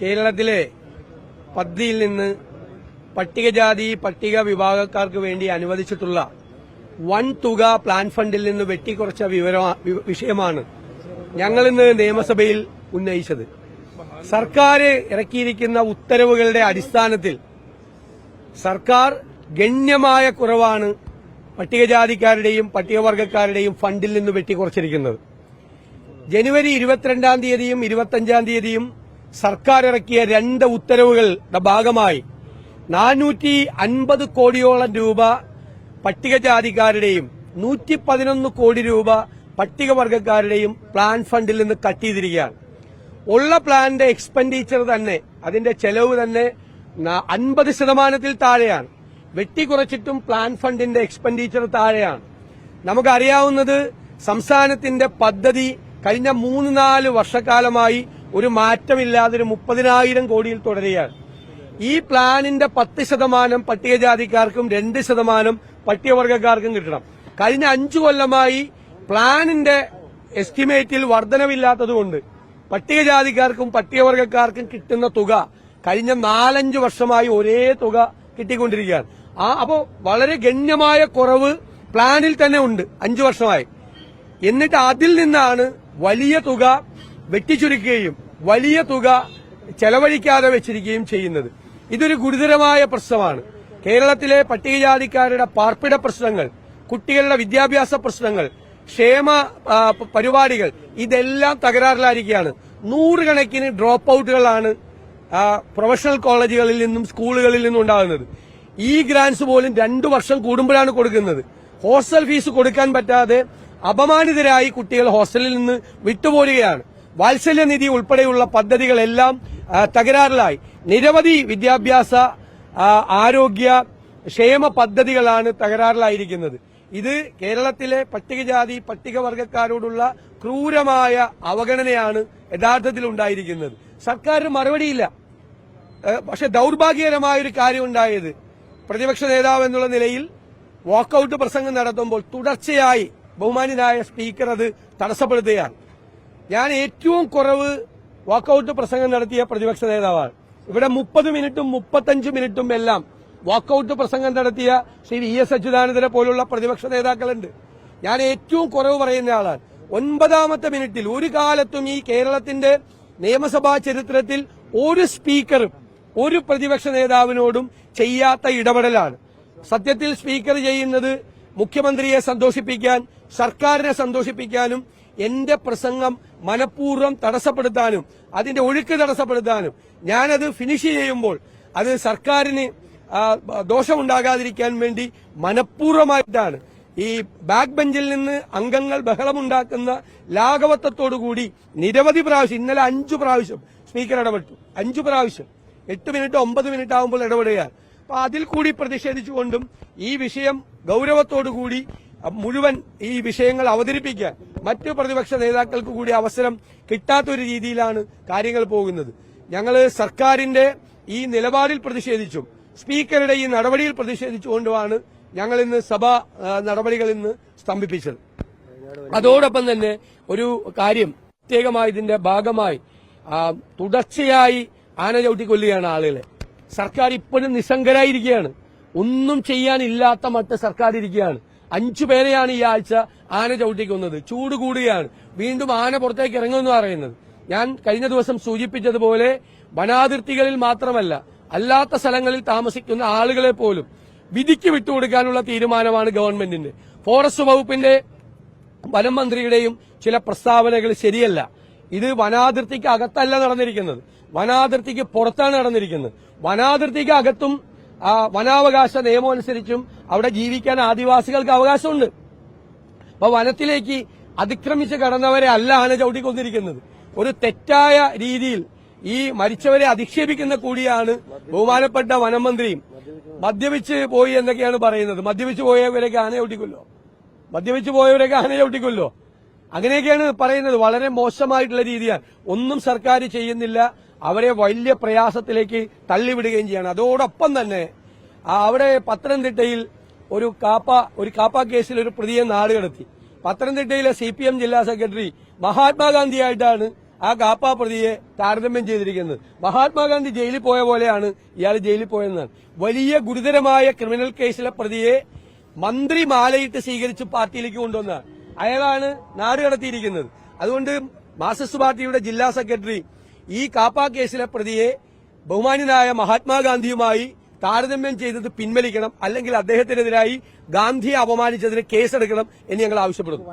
കേരളത്തിലെ പദ്ധതിയിൽ നിന്ന് പട്ടികജാതി പട്ടിക വിഭാഗക്കാർക്ക് വേണ്ടി അനുവദിച്ചിട്ടുള്ള വൻ തുക പ്ലാൻ ഫണ്ടിൽ നിന്ന് വെട്ടിക്കുറച്ച വിഷയമാണ് ഞങ്ങൾ ഇന്ന് നിയമസഭയിൽ ഉന്നയിച്ചത്. സർക്കാർ ഇറക്കിയിരിക്കുന്ന ഉത്തരവുകളുടെ അടിസ്ഥാനത്തിൽ സർക്കാർ ഗണ്യമായ കുറവാണ് പട്ടികജാതിക്കാരുടെയും പട്ടികവർഗക്കാരുടെയും ഫണ്ടിൽ നിന്ന് വെട്ടിക്കുറച്ചിരിക്കുന്നത്. ജനുവരി ഇരുപത്തിരണ്ടാം തീയതിയും ഇരുപത്തഞ്ചാം തീയതിയും സർക്കാർ ഇറക്കിയ രണ്ട് ഉത്തരവുകളുടെ ഭാഗമായി നാനൂറ്റി അൻപത് കോടിയോളം രൂപ പട്ടികജാതിക്കാരുടെയും നൂറ്റി പതിനൊന്ന് കോടി രൂപ പട്ടികവർഗക്കാരുടെയും പ്ലാൻ ഫണ്ടിൽ നിന്ന് കട്ട് ചെയ്തിരിക്കുകയാണ്. ഉള്ള പ്ലാന്റെ എക്സ്പെൻഡിച്ചർ തന്നെ അതിന്റെ ചെലവ് തന്നെ അൻപത് ശതമാനത്തിൽ താഴെയാണ്. വെട്ടിക്കുറച്ചിട്ടും പ്ലാൻ ഫണ്ടിന്റെ എക്സ്പെൻഡിച്ചർ താഴെയാണ്. നമുക്കറിയാവുന്നത് സംസ്ഥാനത്തിന്റെ പദ്ധതി കഴിഞ്ഞ മൂന്ന് നാല് വർഷക്കാലമായി ഒരു മാറ്റമില്ലാതെ ഒരു മുപ്പതിനായിരം കോടിയിൽ തുടരുകയാണ്. ഈ പ്ലാനിന്റെ പത്ത് ശതമാനം പട്ടികജാതിക്കാർക്കും രണ്ട് ശതമാനം പട്ടികവർഗക്കാർക്കും കിട്ടണം. കഴിഞ്ഞ അഞ്ചു കൊല്ലമായി പ്ലാനിന്റെ എസ്റ്റിമേറ്റിൽ വർധനവില്ലാത്തതുകൊണ്ട് പട്ടികജാതിക്കാർക്കും പട്ടികവർഗക്കാർക്കും കിട്ടുന്ന തുക കഴിഞ്ഞ നാലഞ്ച് വർഷമായി ഒരേ തുക കിട്ടിക്കൊണ്ടിരിക്കുകയാണ്. ആ അപ്പോ വളരെ ഗണ്യമായ കുറവ് പ്ലാനിൽ തന്നെ ഉണ്ട് അഞ്ചു വർഷമായി. എന്നിട്ട് അതിൽ നിന്നാണ് വലിയ തുക വെട്ടിച്ചുരുക്കുകയും വലിയ തുക ചെലവഴിക്കാതെ വെച്ചിരിക്കുകയും ചെയ്യുന്നത്. ഇതൊരു ഗുരുതരമായ പ്രശ്നമാണ്. കേരളത്തിലെ പട്ടികജാതിക്കാരുടെ പാർപ്പിട പ്രശ്നങ്ങൾ കുട്ടികളുടെ വിദ്യാഭ്യാസ പ്രശ്നങ്ങൾ ക്ഷേമ പരിപാടികൾ ഇതെല്ലാം തകരാറിലായിരിക്കുകയാണ്. നൂറുകണക്കിന് ഡ്രോപ്പ് ഔട്ടുകളാണ് പ്രൊഫഷണൽ കോളേജുകളിൽ നിന്നും സ്കൂളുകളിൽ നിന്നും ഉണ്ടാകുന്നത്. ഈ ഗ്രാന്റ്സ് പോലും രണ്ടു വർഷം കൂടുമ്പോഴാണ് കൊടുക്കുന്നത്. ഹോസ്റ്റൽ ഫീസ് കൊടുക്കാൻ പറ്റാതെ അപമാനിതരായി കുട്ടികൾ ഹോസ്റ്റലിൽ നിന്ന് വിട്ടുപോരുകയാണ്. വാത്സല്യനിധി ഉൾപ്പെടെയുള്ള പദ്ധതികളെല്ലാം തകരാറിലായി. നിരവധി വിദ്യാഭ്യാസ ആരോഗ്യ ക്ഷേമ പദ്ധതികളാണ് തകരാറിലായിരിക്കുന്നത്. ഇത് കേരളത്തിലെ പട്ടികജാതി പട്ടികവർഗക്കാരോടുള്ള ക്രൂരമായ അവഗണനയാണ് യഥാർത്ഥത്തിൽ ഉണ്ടായിരിക്കുന്നത്. സർക്കാരിന് മറുപടിയില്ല. പക്ഷെ ദൌർഭാഗ്യകരമായ ഒരു കാര്യം ഉണ്ടായത് പ്രതിപക്ഷ നേതാവ് എന്നുള്ള നിലയിൽ വാക്കൌട്ട് പ്രസംഗം നടത്തുമ്പോൾ തുടർച്ചയായി ബഹുമാനായ സ്പീക്കർ അത് തടസ്സപ്പെടുത്തുകയാണ്. ഞാൻ ഏറ്റവും കുറവ് വാക്കൌട്ട് പ്രസംഗം നടത്തിയ പ്രതിപക്ഷ നേതാവാണ്. ഇവിടെ മുപ്പത് മിനിറ്റും മുപ്പത്തഞ്ച് മിനിറ്റും എല്ലാം വാക്കൌട്ട് പ്രസംഗം നടത്തിയ ശ്രീ വി എസ് അച്യുതാനന്ദനെ പോലുള്ള പ്രതിപക്ഷ നേതാക്കളുണ്ട്. ഞാൻ ഏറ്റവും കുറവ് പറയുന്ന ആളാണ്. ഒൻപതാമത്തെ മിനിറ്റിൽ ഒരു കാലത്തും ഈ കേരളത്തിന്റെ നിയമസഭാ ചരിത്രത്തിൽ ഒരു സ്പീക്കറും ഒരു പ്രതിപക്ഷ നേതാവിനോടും ചെയ്യാത്ത ഇടപെടലാണ്. സത്യത്തിൽ സ്പീക്കർ ചെയ്യുന്നത് മുഖ്യമന്ത്രിയെ സന്തോഷിപ്പിക്കാൻ സർക്കാരിനെ സന്തോഷിപ്പിക്കാനും എന്റെ പ്രസംഗം മനഃപൂർവം തടസ്സപ്പെടുത്താനും അതിന്റെ ഒഴുക്ക് തടസ്സപ്പെടുത്താനും. ഞാനത് ഫിനിഷ് ചെയ്യുമ്പോൾ അത് സർക്കാരിന് ദോഷമുണ്ടാകാതിരിക്കാൻ വേണ്ടി മനഃപൂർവമായിട്ടാണ്. ഈ ബാക്ക് ബെഞ്ചിൽ നിന്ന് അംഗങ്ങൾ ബഹളമുണ്ടാക്കുന്ന ലാഘവത്വത്തോടുകൂടി നിരവധി പ്രാവശ്യം ഇന്നലെ അഞ്ചു പ്രാവശ്യം സ്പീക്കർ ഇടപെട്ടു. അഞ്ചു പ്രാവശ്യം. എട്ട് മിനിറ്റ് ഒമ്പത് മിനിറ്റ് ആകുമ്പോൾ ഇടപെടുകയാണ്. അപ്പൊ അതിൽ കൂടി പ്രതിഷേധിച്ചുകൊണ്ടും ഈ വിഷയം ഗൌരവത്തോടുകൂടി മുഴുവൻ ഈ വിഷയങ്ങൾ അവതരിപ്പിക്കാൻ മറ്റു പ്രതിപക്ഷ നേതാക്കൾക്ക് കൂടി അവസരം കിട്ടാത്തൊരു രീതിയിലാണ് കാര്യങ്ങൾ പോകുന്നത്. ഞങ്ങൾ സർക്കാരിന്റെ ഈ നിലപാടിൽ പ്രതിഷേധിച്ചും സ്പീക്കറുടെ ഈ നടപടിയിൽ പ്രതിഷേധിച്ചുകൊണ്ടുമാണ് ഞങ്ങൾ ഇന്ന് സഭ നടപടികൾ ഇന്ന് സ്തംഭിപ്പിച്ചത്. അതോടൊപ്പം തന്നെ ഒരു കാര്യം പ്രത്യേകമായി ഇതിന്റെ ഭാഗമായി തുടർച്ചയായി ആന ചവിട്ടിക്കൊല്ലുകയാണ് ആളുകളെ. സർക്കാർ ഇപ്പോഴും നിസ്സംഗരായിരിക്കുകയാണ്. ഒന്നും ചെയ്യാനില്ലാത്ത മട്ട് സർക്കാർ ഇരിക്കുകയാണ് അഞ്ചു പേരെയാണ് ഈ ആഴ്ച ആന ചവിട്ടിക്കുന്നത്. ചൂട് കൂടുകയാണ് വീണ്ടും ആന പുറത്തേക്ക് ഇറങ്ങുമെന്ന് പറയുന്നത്. ഞാൻ കഴിഞ്ഞ ദിവസം സൂചിപ്പിച്ചതുപോലെ വനാതിർത്തികളിൽ മാത്രമല്ല അല്ലാത്ത സ്ഥലങ്ങളിൽ താമസിക്കുന്ന ആളുകളെ പോലും വിധിക്ക് വിട്ടുകൊടുക്കാനുള്ള തീരുമാനമാണ് ഗവൺമെന്റിന്റെ. ഫോറസ്റ്റ് വകുപ്പിന്റെ വനം മന്ത്രിയുടെയും ചില പ്രസ്താവനകൾ ശരിയല്ല. ഇത് വനാതിർത്തിക്ക് അകത്തല്ല നടന്നിരിക്കുന്നത്. വനാതിർത്തിക്ക് പുറത്താണ് നടന്നിരിക്കുന്നത്. വനാതിർത്തിക്ക് അകത്തും വനാവകാശ നിയമം അനുസരിച്ചും അവിടെ ജീവിക്കാൻ ആദിവാസികൾക്ക് അവകാശമുണ്ട്. അപ്പൊ വനത്തിലേക്ക് അതിക്രമിച്ച് കടന്നവരെ അല്ല ആന ചവിട്ടിക്കൊന്നിരിക്കുന്നത്. ഒരു തെറ്റായ രീതിയിൽ ഈ മരിച്ചവരെ അധിക്ഷേപിക്കുന്ന കൂടിയാണ് ബഹുമാനപ്പെട്ട വനമന്ത്രിയും. മദ്യപിച്ച് പോയി എന്നൊക്കെയാണ് പറയുന്നത്. മദ്യപിച്ച് പോയവരൊക്കെ ആന ചവിട്ടിക്കൊല്ലോ. മദ്യപിച്ച് പോയവരൊക്കെ ആന ചവിട്ടിക്കൊല്ലോ. അങ്ങനെയൊക്കെയാണ് പറയുന്നത്. വളരെ മോശമായിട്ടുള്ള രീതിയാണ്. ഒന്നും സർക്കാർ ചെയ്യുന്നില്ല. അവരെ വലിയ പ്രയാസത്തിലേക്ക് തള്ളിവിടുകയും ചെയ്യാണ്. അതോടൊപ്പം തന്നെ അവിടെ പത്തനംതിട്ടയിൽ ഒരു കാപ്പ ഒരു കാപ്പ കേസിൽ ഒരു പ്രതിയെ നാടുകടത്തി പത്തനംതിട്ടയിലെ സി പി എം ജില്ലാ സെക്രട്ടറി മഹാത്മാഗാന്ധിയായിട്ടാണ് ആ കാപ്പ പ്രതിയെ താരതമ്യം ചെയ്തിരിക്കുന്നത്. മഹാത്മാഗാന്ധി ജയിലിൽ പോയ പോലെയാണ് ഇയാൾ ജയിലിൽ പോയെന്നാണ് വലിയ ഗുരുതരമായ ക്രിമിനൽ കേസിലെ പ്രതിയെ മന്ത്രി മാലയിട്ട് സ്വീകരിച്ച് പാർട്ടിയിലേക്ക് കൊണ്ടുവന്നതാണ്. അയാളാണ് നാട് കടത്തിയിരിക്കുന്നത്. അതുകൊണ്ട് മാർക്സിസ്റ്റ് പാർട്ടിയുടെ ജില്ലാ സെക്രട്ടറി ഈ കാപ്പ കേസിലെ പ്രതിയെ ബഹുമാന്യനായ മഹാത്മാഗാന്ധിയുമായി താരതമ്യം ചെയ്തത് പിൻവലിക്കണം അല്ലെങ്കിൽ അദ്ദേഹത്തിനെതിരായി ഗാന്ധിയെ അപമാനിച്ചതിന് കേസെടുക്കണം എന്ന് ഞങ്ങൾ ആവശ്യപ്പെടുന്നു.